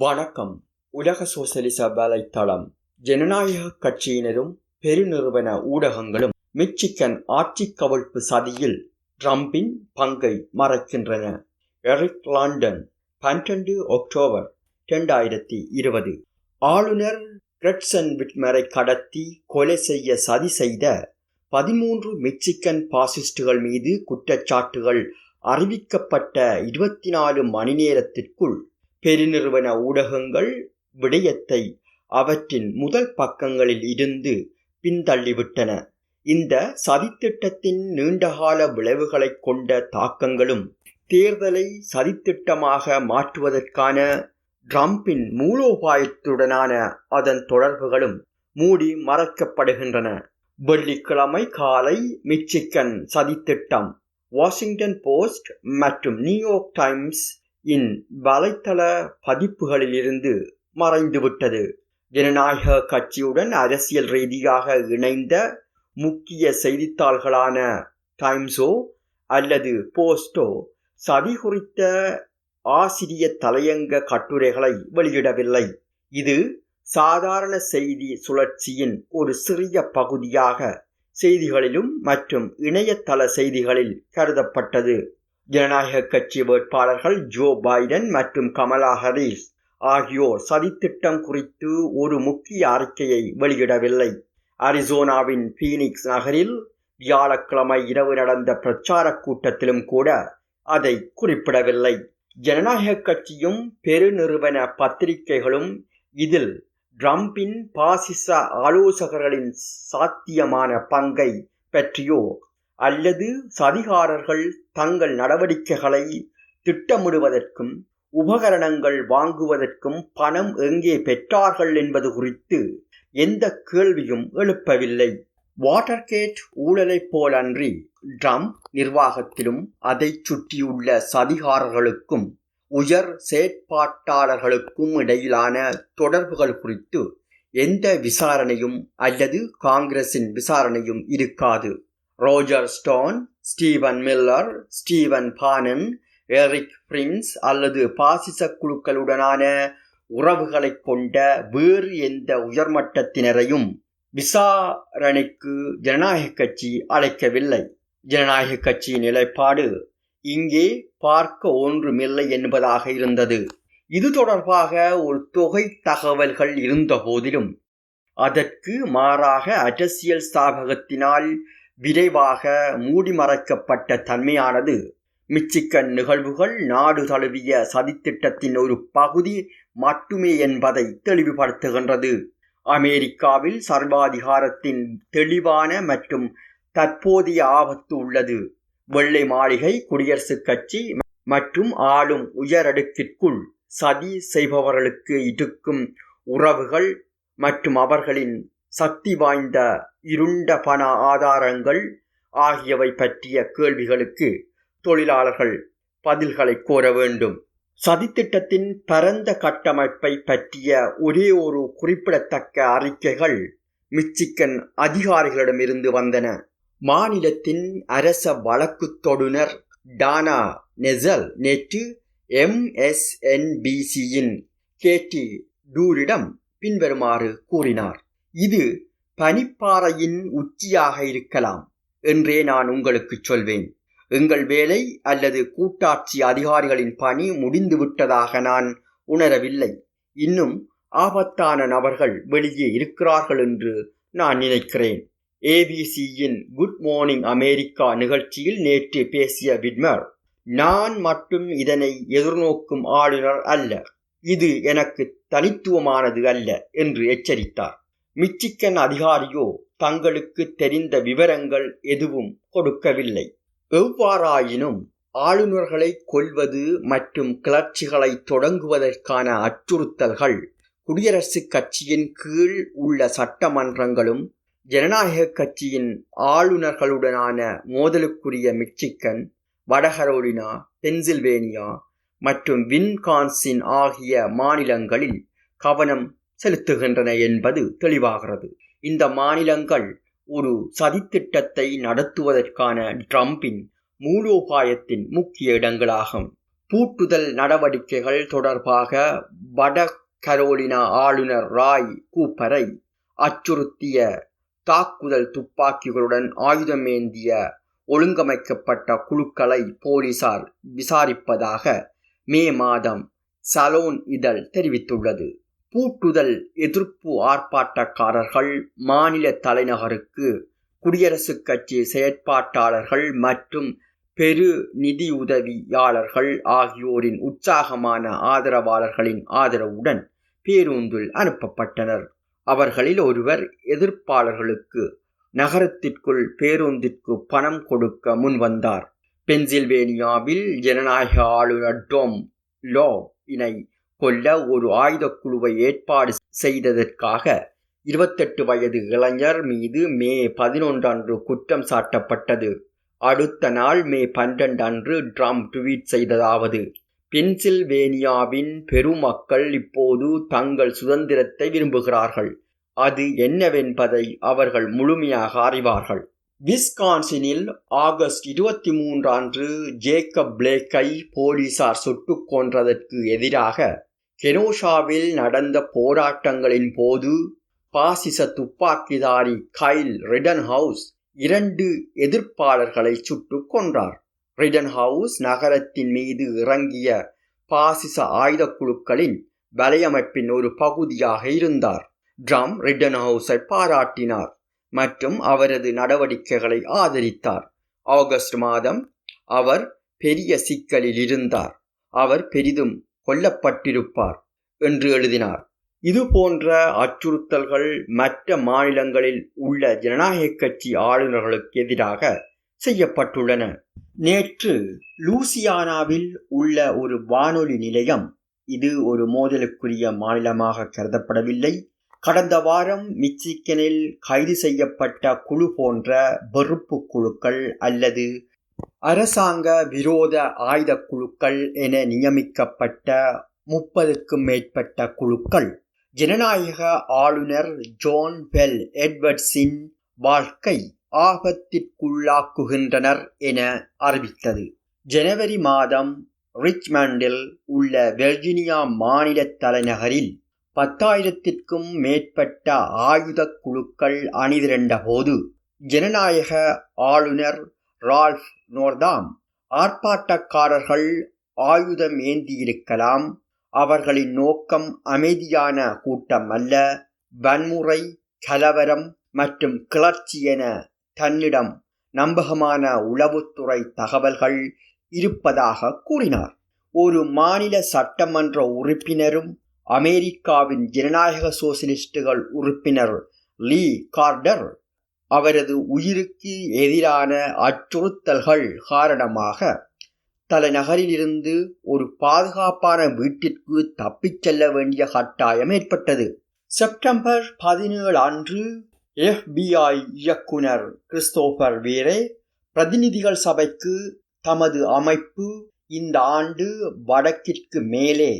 வணக்கம். உலக சோசலிச வலைத்தளம். ஜனநாயக கட்சியினரும் பெருநிறுவன ஊடகங்களும் மிச்சிகன் ஆட்சி கவிழ்ப்பு சதியில் ட்ரம்பின் பங்கை மறைக்கின்றன. எரிக் லாண்டன் பன்னிரண்டு அக்டோபர் இரண்டாயிரத்தி இருபது. ஆளுநர் கிரெட்சன் விட்மரை கடத்தி கொலை செய்ய சதி செய்த பதிமூன்று மிச்சிகன் பாசிஸ்டுகள் மீது குற்றச்சாட்டுகள் அறிவிக்கப்பட்ட இருபத்தி நாலு மணி நேரத்திற்குள் பெருநிறுவன ஊடகங்கள் விடயத்தை அவற்றின் முதல் பக்கங்களில் இருந்து பின்தள்ளிவிட்டன. இந்த சதித்திட்டத்தின் நீண்டகால விளைவுகளைக் கொண்ட தாக்கங்களும் தேர்தலை சதித்திட்டமாக மாற்றுவதற்கான ட்ரம்பின் மூலோபாயத்துடனான அதன் தொடர்புகளும் மூடி மறைக்கப்படுகின்றன. வெள்ளிக்கிழமை காலை மிச்சிகன் சதித்திட்டம் வாஷிங்டன் போஸ்ட் மற்றும் நியூயார்க் டைம்ஸ் இன் வலைத்தள பதிப்புகளிலிருந்து மறைந்துவிட்டது. ஜனநாயக கட்சியுடன் அரசியல் ரீதியாக இணைந்த முக்கிய செய்தித்தாள்களான டைம்ஸோ அல்லது போஸ்டோ சதி குறித்த ஆசிரிய தலையங்க கட்டுரைகளை வெளியிடவில்லை. இது சாதாரண செய்தி சுழற்சியின் ஒரு சிறிய பகுதியாக செய்திகளிலும் மற்றும் இணையதள செய்திகளில் கருதப்பட்டது. ஜனநாயக கட்சி வேட்பாளர்கள் ஜோ பைடன் மற்றும் கமலா ஹரீஸ் ஆகியோர் சதித்திட்டம் குறித்து ஒரு முக்கிய அறிக்கையை வெளியிடவில்லை. அரிசோனாவின் பீனிக்ஸ் நகரில் வியாழக்கிழமை இரவு நடந்த பிரச்சார கூட்டத்திலும் கூட அதை குறிப்பிடவில்லை. ஜனநாயக கட்சியும் பெருநிறுவன பத்திரிகைகளும் இதில் ட்ரம்பின் பாசிச ஆலோசகர்களின் சாத்தியமான பங்கை பற்றியோ அல்லது சதிகாரர்கள் தங்கள் நடவடிக்கைகளை திட்டமிடுவதற்கும் உபகரணங்கள் வாங்குவதற்கும் பணம் எங்கே பெற்றார்கள் என்பது குறித்து எந்த கேள்வியும் எழுப்பவில்லை. வாட்டர்கேட் ஊழலைப் போலன்றி ட்ரம்ப் நிர்வாகத்திலும் அதை சுற்றியுள்ள சதிகாரர்களுக்கும் உயர் செயற்பாட்டாளர்களுக்கும் இடையிலான தொடர்புகள் குறித்து எந்த விசாரணையும் அல்லது காங்கிரசின் விசாரணையும் இருக்காது. Roger Stone Steven Miller Steven Bannon Erik Prince அல்லது பாசிச குழுக்களுடனான உறவுகளை கொண்ட வேறு எந்த உயர்மட்டத்தினரையும் விசாரணைக்கு ஜனநாயக கட்சி அழைக்கவில்லை. ஜனநாயக கட்சியின் நிலைப்பாடு இங்கே பார்க்க ஒன்றுமில்லை என்பதாக இருந்தது. இது தொடர்பாக ஒரு தொகை தகவல்கள் இருந்த போதிலும் அதற்கு மாறாக அரசியல் ஸ்தாபகத்தினால் விரைவாக மூடிமறைக்கப்பட்ட தன்மையானது. மிச்சிக்கன் நிகழ்வுகள் நாடு தழுவிய சதித்திட்டத்தின் ஒரு பகுதி மட்டுமே என்பதை தெளிவுபடுத்துகின்றது. அமெரிக்காவில் சர்வாதிகாரத்தின் தெளிவான மற்றும் தற்போதைய ஆபத்து உள்ளது. வெள்ளை மாளிகை குடியரசுக் கட்சி மற்றும் ஆளும் உயரடுக்கிற்குள் சதி செய்பவர்களுக்கு இருக்கும் உறவுகள் மற்றும் அவர்களின் சக்தி வாய்ந்த இருண்ட பண ஆதாரங்கள் ஆகியவை பற்றிய கேள்விகளுக்கு தொழிலாளர்கள் பதில்களை கோர வேண்டும். சதித்திட்டத்தின் பரந்த கட்டமைப்பை பற்றிய ஒரே ஒரு குறிப்பிடத்தக்க அறிக்கைகள் மிச்சிக்கன் அதிகாரிகளிடமிருந்து வந்தன. மாநிலத்தின் அரச வழக்கு தொடுனர் டானா நெசல் நேற்று எம்எஸ்என்பிசியின் கேட்டி டூரிடம் பின்வருமாறு கூறினார். இது பனிப்பாறையின் உச்சியாக இருக்கலாம் என்றே நான் உங்களுக்கு சொல்வேன். எங்கள் வேலை அல்லது கூட்டாட்சி அதிகாரிகளின் பணி முடிந்துவிட்டதாக நான் உணரவில்லை. இன்னும் ஆபத்தான நபர்கள் வெளியே இருக்கிறார்கள் என்று நான் நினைக்கிறேன். ஏபிசியின் குட் மார்னிங் அமெரிக்கா நிகழ்ச்சியில் நேற்று பேசிய விட்மர் நான் மட்டும் இதனை எதிர்நோக்கும் ஆளுநர் அல்ல. இது எனக்கு தனித்துவமானது அல்ல என்று எச்சரித்தார். மிச்சிக்கன் அதிகாரியோ தங்களுக்கு தெரிந்த விவரங்கள் எதுவும் கொடுக்கவில்லை. எவ்வாறாயினும் ஆளுநர்களை கொல்வது மற்றும் கிளர்ச்சிகளை தொடங்குவதற்கான அச்சுறுத்தல்கள் குடியரசுக் கட்சியின் கீழ் உள்ள சட்டமன்றங்களும் ஜனநாயக கட்சியின் ஆளுநர்களுடனான மோதலுக்குரிய மிச்சிக்கன் வடகரோலினா பென்சில்வேனியா மற்றும் வின்கான்சின் ஆகிய மாநிலங்களில் கவனம் செலுத்துகின்றன என்பது தெளிவாகிறது. இந்த மாநிலங்கள் ஒரு சதித்திட்டத்தை நடத்துவதற்கான ட்ரம்பின் மூலோபாயத்தின் முக்கிய இடங்களாகும். பூட்டுதல் நடவடிக்கைகள் தொடர்பாக வட கரோலினா ஆளுநர் ராய் கூப்பரை அச்சுறுத்திய தாக்குதல் துப்பாக்கிகளுடன் ஆயுதமேந்திய ஒழுங்கமைக்கப்பட்ட குழுக்களை போலீசார் விசாரிப்பதாக மே மாதம் சலோன் இதழ் தெரிவித்துள்ளது. பூட்டுதல் எதிர்ப்பு ஆர்ப்பாட்டக்காரர்கள் மாநில தலைநகருக்கு குடியரசுக் கட்சி செயற்பாட்டாளர்கள் மற்றும் பெரு நிதியுதவியாளர்கள் ஆகியோரின் உற்சாகமான ஆதரவாளர்களின் ஆதரவுடன் பேருந்தில் அனுப்பப்பட்டனர். அவர்களில் ஒருவர் எதிர்ப்பாளர்களுக்கு நகரத்திற்குள் பேருந்திற்கு பணம் கொடுக்க முன்வந்தார். பென்சில்வேனியாவில் ஜனநாயக ஆளுநர் டோம் லோ இணை கொல்ல ஒரு ஆயுதக்குழுவை ஏற்பாடு செய்ததற்காக இருபத்தெட்டு வயது இளைஞர் மீது மே பதினொன்று அன்று குற்றம் சாட்டப்பட்டது. அடுத்த நாள் மே பன்னிரண்டு அன்று ட்ரம்ப் ட்வீட் செய்ததாவது பென்சில்வேனியாவின் பெருமக்கள் இப்போது தங்கள் சுதந்திரத்தை விரும்புகிறார்கள். அது என்னவென்பதை அவர்கள் முழுமையாக அறிவார்கள். விஸ்கான்சினில் ஆகஸ்ட் இருபத்தி மூன்று அன்று ஜேக்கப் பிளேக்கை போலீசார் சுட்டுக் கொன்றதற்கு எதிராக கெனோஷாவில் நடந்த போராட்டங்களின் போது பாசிச துப்பாக்கிதாரி கைல் ரிடன்ஹவுஸ் இரண்டு எதிர்ப்பாளர்களை சுட்டுக் கொன்றார். ரிடன்ஹவுஸ் நகரத்தின் மீது இறங்கிய பாசிச ஆயுதக்குழுக்களின் வலையமைப்பின் ஒரு பகுதியாக இருந்தார். ட்ரம் ரிடன்ஹவுஸை பாராட்டினார் மற்றும் அவரது நடவடிக்கைகளை ஆதரித்தார். ஆகஸ்ட் மாதம் அவர் பெரிய சிக்கலில் இருந்தார். அவர் பெரிதும் கொல்லப்பட்டிருப்பார் என்று எழுதினார். இது போன்ற அச்சுறுத்தல்கள் மற்ற மாநிலங்களில் உள்ள ஜனநாயக கட்சி ஆளுநர்களுக்கு எதிராக செய்யப்பட்டுள்ளன. நேற்று லூசியானாவில் உள்ள ஒரு வானொலி நிலையம் இது ஒரு மோதலுக்குரிய மாநிலமாக கருதப்படவில்லை. கடந்த வாரம் மிச்சிக்கனில் கைது செய்யப்பட்ட குழு போன்ற வெறுப்பு குழுக்கள் அல்லது அரசாங்க விரோத ஆயுத குழுக்கள் என நியமிக்கப்பட்ட முப்பதுக்கும் மேற்பட்ட குழுக்கள். ஜனநாயக ஆளுநர் ஜோன் பெல் எட்வர்ட்ஸின் வாழ்க்கை ஆபத்திற்குள்ளாக்குகின்றனர் என அறிவித்தது. ஜனவரி மாதம் ரிச்மண்டில் உள்ள வெர்ஜினியா மாநில தலைநகரில் பத்தாயிரத்திற்கும் மேற்பட்ட ஆயுத குழுக்கள் அணிதிரண்ட போது ஜனநாயக ஆளுநர் ரால்ஃப் நோர்தாம் ஆர்ப்பாட்டக்காரர்கள் ஆயுதம் ஏந்தியிருக்கலாம். அவர்களின் நோக்கம் அமைதியான கூட்டம் அல்ல வன்முறை கலவரம் மற்றும் கிளர்ச்சி என தன்னிடம் நம்பகமான உளவுத்துறை தகவல்கள் இருப்பதாக கூறினார். ஒரு மாநில சட்டமன்ற உறுப்பினரும் அமெரிக்காவின் ஜனநாயக சோசியலிஸ்டுகள் உறுப்பினர் லீ கார்டர் அவரது உயிருக்கு எதிரான அச்சுறுத்தல்கள் காரணமாக தலைநகரிலிருந்து ஒரு பாதுகாப்பான வீட்டிற்கு தப்பிச் செல்ல வேண்டிய கட்டாயம் ஏற்பட்டது. செப்டம்பர் பதினேழு அன்று எஃபிஐ இயக்குனர் கிறிஸ்தோபர் வீரே பிரதிநிதிகள் சபைக்கு தமது அமைப்பு இந்த ஆண்டு வடக்கிற்கு மேலே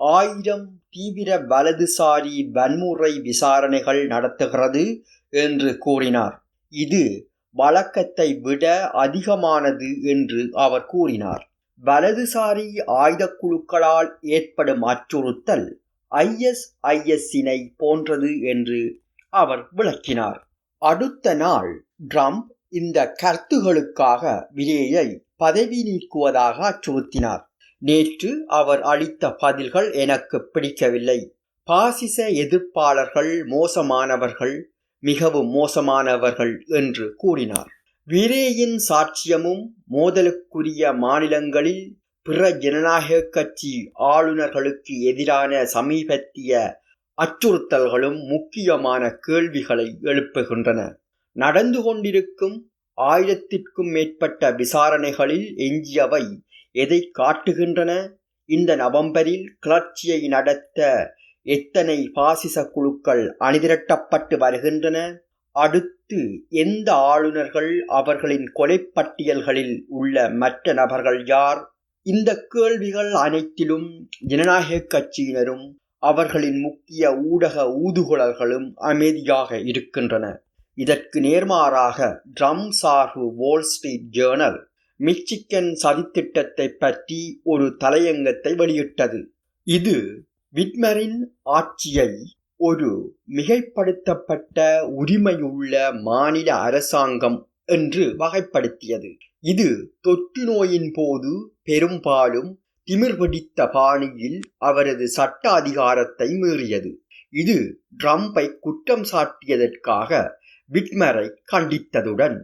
ஆயிரம் தீவிர வலதுசாரி வன்முறை விசாரணைகள் நடத்துகிறது. என்று கூறினார். இது வழக்கத்தை விட அதிகமானது என்று அவர் கூறினார். வலதுசாரி ஆயுத குழுக்களால் ஏற்படும் அச்சுறுத்தல் ஐஎஸ்ஐஎஸ்ஸினை போன்றது என்று அவர் விளக்கினார். அடுத்த நாள் ட்ரம்ப் இந்த கருத்துகளுக்காக விலேயை பதவி நீக்குவதாக அச்சுறுத்தினார். நேற்று அவர் அளித்த பதில்கள் எனக்கு பிடிக்கவில்லை. பாசிச எதிர்ப்பாளர்கள் மோசமானவர்கள் மிகவும் மோசமானவர்கள் என்று கூறினார். வீரேயின் சாட்சியமும் மோதலுக்குரிய மாநிலங்களில் பிற ஜனநாயக கட்சி ஆளுநர்களுக்கு எதிரான சமீபத்திய அச்சுறுத்தல்களும் முக்கியமான கேள்விகளை எழுப்புகின்றன. நடந்து கொண்டிருக்கும் ஆயிரத்திற்கும் மேற்பட்ட விசாரணைகளில் எஞ்சியவை எதை காட்டுகின்றன? இந்த நவம்பரில் கிளர்ச்சியை நடத்த எத்தனை பாசிச குழுக்கள் அணிதிரட்டப்பட்டு வருகின்றன? அடுத்து எந்த ஆளுநர்கள் அவர்களின் கொலைப்பட்டியல்களில் உள்ள மற்ற நபர்கள் யார்? இந்த கேள்விகள் அனைத்திலும் ஜனநாயக கட்சியினரும் அவர்களின் முக்கிய ஊடக ஊதுகுழல்களும் அமைதியாக இருக்கின்றன. இதற்கு நேர்மாறாக ட்ரம் சார்பு வால் ஸ்ட்ரீட் ஜேர்னல் மிச்சிகன் சதித்திட்டத்தை பற்றி ஒரு தலையங்கத்தை வெளியிட்டது. இது விட்மரின் ஆட்சியை ஒரு மிகைப்படுத்தப்பட்ட உரிமையுள்ள மாநில அரசாங்கம் என்று வகைப்படுத்தியது. இது தொற்று நோயின் போது பெரும்பாலும் திமிர் பிடித்த பாணியில் அவரது சட்ட அதிகாரத்தை மீறியது. இது ட்ரம்பை குற்றம் சாட்டியதற்காக விட்மரை கண்டித்ததுடன்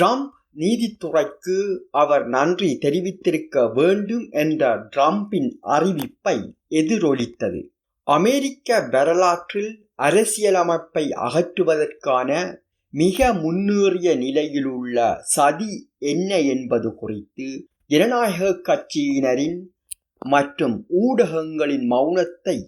ட்ரம்ப் நீதித்துறைக்கு அவர் நன்றி தெரிவித்திருக்க வேண்டும் என்ற ட்ரம்பின் அறிவிப்பை எதிரொலித்தது. அமெரிக்க வரலாற்றில் அரசியலமைப்பை அகற்றுவதற்கான மிக முன்னேறிய நிலையில் உள்ள சதி என்ன என்பது குறித்து ஜனநாயக கட்சியினரின் மற்றும் ஊடகங்களின் மௌனத்தை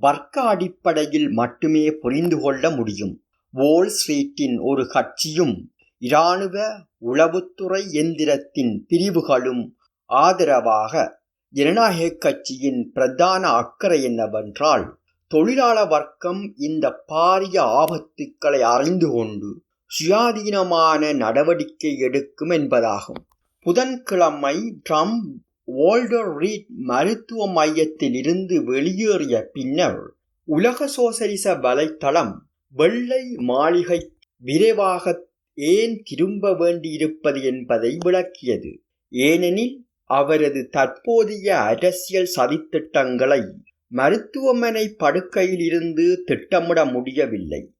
வர்க்க அடிப்படையில் மட்டுமே புரிந்து கொள்ள முடியும். வோல் ஸ்ட்ரீட்டின் ஒரு கட்சியும் இராணுவ உளவுத்துறை எந்திரத்தின் பிரிவுகளும் ஆதரவாக ஜனநாயக கட்சியின் பிரதான அக்கறை என்னவென்றால் தொழிலாள வர்க்கம் இந்த பாரிய ஆபத்துக்களை அறிந்து கொண்டு சுயாதீனமான நடவடிக்கை எடுக்கும் என்பதாகும். புதன்கிழமை ட்ரம்ப் ஓல்டர் ரீட் மருத்துவ மையத்தில் இருந்து வெளியேறிய பின்னர் உலக சோசலிச வலைத்தளம் வெள்ளை மாளிகை விரைவாக ஏன் திரும்ப வேண்டியிருப்பது என்பதை விளக்கியது. ஏனெனில் அவரது தற்போதைய அரசியல் சதித்திட்டங்களை மருத்துவமனை படுக்கையில் இருந்து திட்டமிட முடியவில்லை.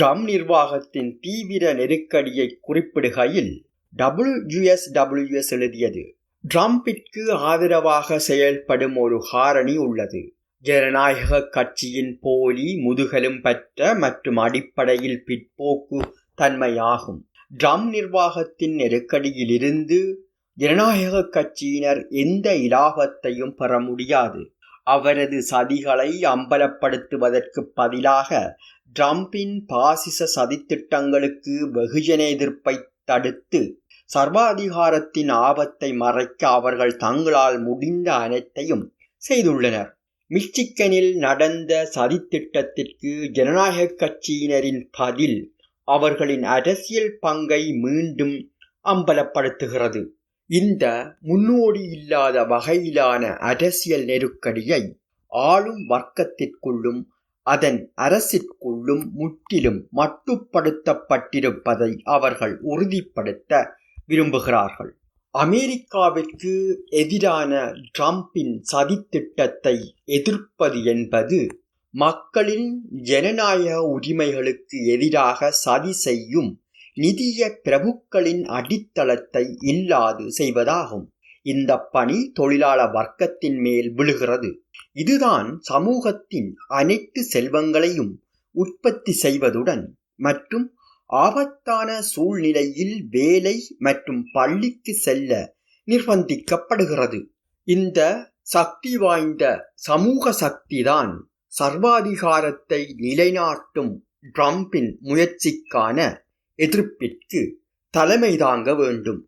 ட்ரம் நிர்வாகத்தின் தீவிர நெருக்கடியை குறிப்பிடுகையில் டபிள்யூஎஸ்டபிள்யூஎஸ் எழுதியது ட்ரம்பிற்கு ஆதரவாக செயல்படும் ஒரு காரணி உள்ளது. ஜனநாயக கட்சியின் போலி முதுகலும் பெற்ற மற்றும் அடிப்படையில் பிற்போக்கு தன்மையாகும். ட்ரம் நிர்வாகத்தின் நெருக்கடியிலிருந்து ஜனநாயக கட்சியினர் எந்த இலாபத்தையும் பெற முடியாது. அவரது சதிகளை அம்பலப்படுத்துவதற்கு பதிலாக ட்ரம்பின் பாசிச சதித்திட்டங்களுக்கு வெகுஜன எதிர்ப்பை தடுத்து சர்வாதிகாரத்தின் ஆபத்தை மறைக்க அவர்கள் தங்களால் முடிந்த அனைத்தையும் செய்துள்ளனர். மிச்சிக்கனில் நடந்த சதித்திட்டத்திற்கு ஜனநாயக கட்சியினரின் பதில் அவர்களின் அரசியல் பங்கை மீண்டும் அம்பலப்படுத்துகிறது. இந்த முன்னோடி இல்லாத வகையிலான அரசியல் நெருக்கடியை ஆளும் வர்க்கத்திற்குள்ளும் அதன் அரசிற்குள்ளும் முற்றிலும் மட்டுப்படுத்தப்பட்டிருப்பதை அவர்கள் உறுதிப்படுத்த விரும்புகிறார்கள். அமெரிக்காவிற்கு எதிரான ட்ரம்பின் சதித்திட்டத்தை எதிர்ப்பது என்பது மக்களின் ஜனநாயக உரிமைகளுக்கு எதிராக சதி செய்யும் நிதிய பிரபுக்களின் அடித்தளத்தை இல்லாது செய்வதாகும். இந்த பணி தொழிலாள வர்க்கத்தின் மேல் விழுகிறது. இதுதான் சமூகத்தின் அனைத்து செல்வங்களையும் உற்பத்தி செய்வதுடன் மற்றும் ஆபத்தான சூழ்நிலையில் வேலை மற்றும் பள்ளிக்கு செல்ல நிர்பந்திக்கப்படுகிறது. இந்த சக்தி வாய்ந்த சமூக சக்திதான் சர்வாதிகாரத்தை நிலைநாட்டும் ட்ரம்பின் முயற்சிக்கான எதிர்ப்பிற்கு தலைமை தாங்க வேண்டும்.